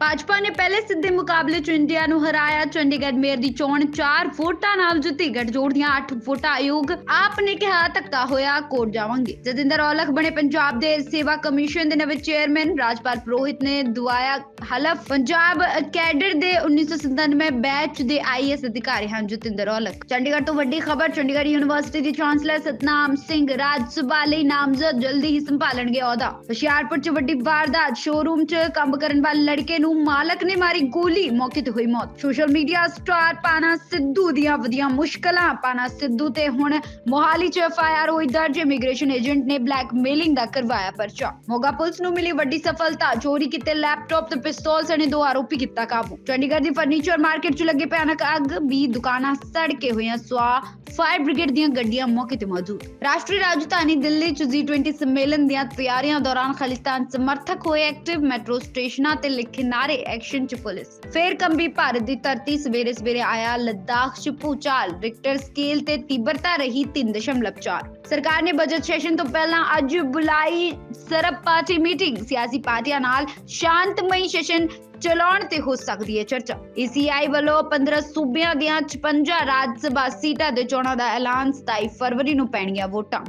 ਭਾਜਪਾ ਨੇ ਪਹਿਲੇ ਸਿੱਧੇ ਮੁਕਾਬਲੇ 'ਚ ਇੰਡੀਆ ਨੂੰ ਹਰਾਇਆ। ਚੰਡੀਗੜ੍ਹ ਮੇਅਰ ਦੀ ਚੋਣ 4 ਵੋਟਾਂ ਨਾਲ ਜਿੱਤੀ। ਗੱਠਜੋੜ ਦੀਆਂ 8 ਵੋਟਾਂ ਆਯੋਗ ਆਪ ਨੇ ਕਿਹਾ, ਧੱਕਾ ਹੋਇਆ, ਕੋਰਟ ਜਾਵਾਂਗੇ। ਜਤਿੰਦਰ ਔਲਖ ਬਣੇ ਪੰਜਾਬ ਦੇ ਸੇਵਾ ਕਮਿਸ਼ਨ ਦੇ ਨਵੇਂ ਚੇਅਰਮੈਨ, ਰਾਜਪਾਲ ਪ੍ਰੋਹਿਤ ਨੇ ਦੁਆਇਆ ਹਲਫ। ਪੰਜਾਬ ਕੈਡਰ ਦੇ 1997 ਬੈਚ ਦੇ ਆਈਐਸ ਅਧਿਕਾਰੀ ਹਨ ਜਤਿੰਦਰ ਔਲਖ। ਚੰਡੀਗੜ੍ਹ ਤੋਂ ਵੱਡੀ ਖਬਰ, ਚੰਡੀਗੜ੍ਹ ਯੂਨੀਵਰਸਿਟੀ ਦੀ ਚਾਂਸਲਰ ਸਤਨਾਮ ਸਿੰਘ ਰਾਜ ਸਭਾ ਲਈ ਨਾਮਜ਼ਦ, ਜਲਦੀ ਹੀ ਸੰਭਾਲਣਗੇ ਅਹੁਦਾ। ਹੁਸ਼ਿਆਰਪੁਰ 'ਚ ਵੱਡੀ ਵਾਰਦਾਤ, ਸ਼ੋਰੂਮ 'ਚ ਕੰਮ ਕਰਨ ਵਾਲੇ ਲੜਕੇ ਨੂੰ ਮਾਲਕ ਨੇ ਮਾਰੀ ਗੋਲੀ, ਮੌਕੇ ਤੇ ਹੋਈ ਮੌਤ। Social media star Pana Sidhu ਦੀਆਂ ਵਧੀਆਂ ਮੁਸ਼ਕਲਾਂ। ਪਾਨਾ ਸਿੱਧੂ ਤੇ ਹੁਣ ਮੋਹਾਲੀ 'ਚ ਐਫਆਈਆਰ ਹੋਈ ਦਰਜ। ਇਮੀਗ੍ਰੇਸ਼ਨ ਏਜੰਟ ਨੇ ਬਲੈਕਮੇਲਿੰਗ ਦਾ ਕਰਵਾਇਆ ਪਰਚਾ। ਮੋਗਾ ਪੁਲਿਸ ਨੂੰ ਮਿਲੀ ਵੱਡੀ ਸਫਲਤਾ। ਚੋਰੀ ਕੀਤੇ ਲੈਪਟਾਪ ਤੇ ਪਿਸਤੌਲ ਸਣੇ ਦੋ ਆਰੋਪੀ ਕੀਤਾ ਕਾਬੂ। ਚੰਡੀਗੜ੍ਹ ਦੀ ਫਰਨੀਚਰ ਮਾਰਕੀਟ 'ਚ ਲੱਗੇ ਭਿਆਨਕ ਅੱਗ। 20 ਦੁਕਾਨਾਂ ਸੜ ਕੇ ਹੋਈਆਂ ਸਵਾ। ਫਾਇਰ ਬ੍ਰਿਗੇਡ ਦੀਆਂ ਗੱਡੀਆਂ ਮੌਕੇ ਤੇ ਮੌਜੂਦ। ਰਾਸ਼ਟਰੀ ਰਾਜਧਾਨੀ ਦਿੱਲੀ 'ਚ G20 ਸੰਮੇਲਨ ਦੀਆਂ ਤਿਆਰੀਆਂ ਦੌਰਾਨ ਖਾਲਿਸਤਾਨ ਸਮਰਥਕ ਹੋਏ ਐਕਟਿਵ। ਮੈਟਰੋ ਸਟੇਸ਼ਨਾਂ ਤੇ ਲਿਖੇ ਨਾਰੇ ਐਕਸ਼ਨ 'ਚ ਪੁਲਿਸ। ਫੇਰ ਕੰਬੀ ਭਾਰਤ ਦੀ ਧਰਤੀ ਸਵੇਰੇ ਸਵੇਰੇ ਆਇਆ ਲੱਦਾਖ 'ਚ ਭੂਚਾਲ। ਰਿਕਟਰ ਸਕੇਲ ਤੇ ਤੀਬਰਤਾ ਰਹੀ 3.4 ਸਰਕਾਰ ਨੇ ਬਜਟ ਸੈਸ਼ਨ ਤੋਂ ਪਹਿਲਾਂ ਅੱਜ ਬੁਲਾਈ ਸਰਬ ਪਾਰਟੀ ਮੀਟਿੰਗ ਸਿਆਸੀ ਪਾਰਟੀਆਂ ਨਾਲ ਸ਼ਾਂਤਮਈ ਸੈਸ਼ਨ ਚਲਾਉਣ ਤੇ ਹੋ ਸਕਦੀ ਹੈ ਚਰਚਾ। ਈਸੀਆਈ ਵੱਲੋਂ 15 ਸੂਬਿਆਂ ਦੀਆਂ 56 ਰਾਜ ਸਭਾ ਸੀਟਾਂ ਦੇ ਚੋਣਾਂ ਦਾ ਐਲਾਨ 27 ਫਰਵਰੀ ਨੂੰ ਪੈਣਗੀਆਂ ਵੋਟਾਂ।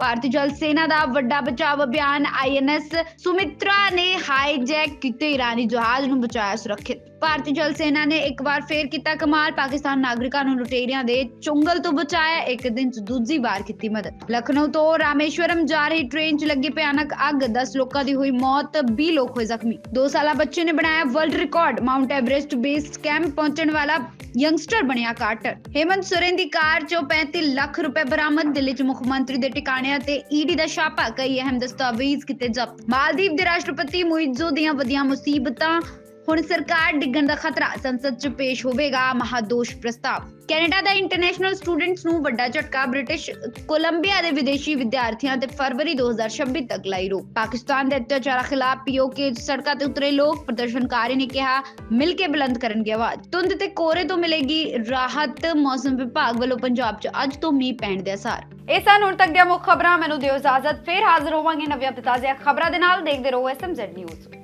ਭਾਰਤੀ ਜਲ ਸੈਨਾ ਦਾ ਵੱਡਾ ਬਚਾਅ ਅਭਿਆਨ ਆਈਐਨਐਸ ਸੁਮਿਤਰਾ ਨੇ ਹਾਈਜੈਕ ਕੀਤੇ ਇਰਾਨੀ ਜਹਾਜ਼ ਨੂੰ ਬਚਾਇਆ ਸੁਰੱਖਿਅਤ। ਭਾਰਤੀ ਜਲ ਸੈਨਾ ਨੇ ਇੱਕ ਵਾਰ ਫੇਰ ਕੀਤਾ ਕਮਾਲ। ਪਾਕਿਸਤਾਨ ਨਾਗਰਿਕਾਂ ਨੂੰ ਲੁਟੇਰਿਆਂ ਦੇ ਚੁੰਗਲ ਤੋਂ ਬਚਾਇਆ। ਇੱਕ ਦਿਨ ਚ ਦੂਜੀ ਵਾਰ ਕੀਤੀ ਮਦਦ। ਲਖਨਊ ਤੋਂ ਰਾਮੇਸ਼ਵਰਮ ਜਾ ਰਹੀ ਟ੍ਰੇਨ 'ਚ ਲੱਗੀ ਭਿਆਨਕ ਅੱਗ। 10 ਲੋਕਾਂ ਦੀ ਹੋਈ ਮੌਤ 20 ਲੋਕ ਹੋਏ ਜ਼ਖਮੀ। 2 ਸਾਲਾ ਬੱਚੇ ਨੇ ਬਣਾਇਆ world record mount Everest base camp ਪਹੁੰਚਣ ਵਾਲਾ ਯੰਗਸਟਰ ਬਣਿਆ ਕਾਰਟਰ ਹੇਮੰਤ ਸੋਰੇਨ ਦੀ ਕਾਰ 'ਚੋਂ 35 ਲੱਖ ਰੁਪਏ ਬਰਾਮਦ, ਦਿੱਲੀ 'ਚ ਮੁੱਖ ਮੰਤਰੀ ਦੇ ਟਿਕਾਣਿਆਂ ਤੇ ਈਡੀ ਦਾ ਛਾਪਾ, ਕਈ ਅਹਿਮ ਦਸਤਾਵੇਜ਼ ਕੀਤੇ ਜ਼ਬਤ। ਮਾਲਦੀਵ ਦੇ ਰਾਸ਼ਟਰਪਤੀ ਮੁਇਜ਼ੋ ਦੀਆਂ ਵਧੀਆਂ ਮੁਸੀਬਤਾਂ ਹੁਣ ਸਰਕਾਰ ਡਿੱਗਣ ਦਾ ਖਤਰਾ, ਸੰਸਦ 'ਚ ਪੇਸ਼ ਹੋਵੇਗਾ ਮਹਾਦੋਸ਼ ਪ੍ਰਸਤਾਵ। ਕੈਨੇਡਾ ਦਾ ਇੰਟਰਨੈਸ਼ਨਲ ਸਟੂਡੈਂਟਸ ਨੂੰ ਵੱਡਾ ਝਟਕਾ, ਬ੍ਰਿਟਿਸ਼, ਕੋਲੰਬੀਆ ਦੇ ਵਿਦੇਸ਼ੀ ਵਿਦਿਆਰਥੀਆਂ ਤੇ ਫਰਵਰੀ 2026 ਤੱਕ ਲਾਈ ਰੋਕ। ਪਾਕਿਸਤਾਨ ਦੇ ਅਤਿਆਚਾਰਾਂ ਖਿਲਾਫ ਪੀਓਕੇ ਸੜਕਾਂ ਤੇ ਉਤਰੇ ਲੋਕ, ਪ੍ਰਦਰਸ਼ਨਕਾਰੀ ਨੇ ਕਿਹਾ, ਮਿਲ ਕੇ ਬੁਲੰਦ ਕਰਨਗੇ ਆਵਾਜ਼। ਧੁੰਦ ਤੇ ਕੋਰੇ ਤੋਂ ਮਿਲੇਗੀ ਰਾਹਤ, ਮੌਸਮ ਵਿਭਾਗ ਵੱਲੋਂ ਪੰਜਾਬ 'ਚ ਅੱਜ ਤੋਂ ਮੀਂਹ ਪੈਣ ਦੇ ਅਸਾਰ। ਇਹ ਸਨ ਹੁਣ ਤੱਕ ਦੀਆਂ ਮੁੱਖ ਖਬਰਾਂ, ਮੈਨੂੰ ਦਿਓ ਇਜਾਜ਼ਤ। ਫੇਰ ਹਾਜ਼ਰ ਹੋਵਾਂਗੇ ਨਵੀਆਂ ਤਾਜ਼ੀਆਂ ਖਬਰਾਂ ਦੇ ਨਾਲ, ਦੇਖਦੇ ਰਹੋ ਐਸਐਮਜ਼ੈਡ ਨਿਊਜ਼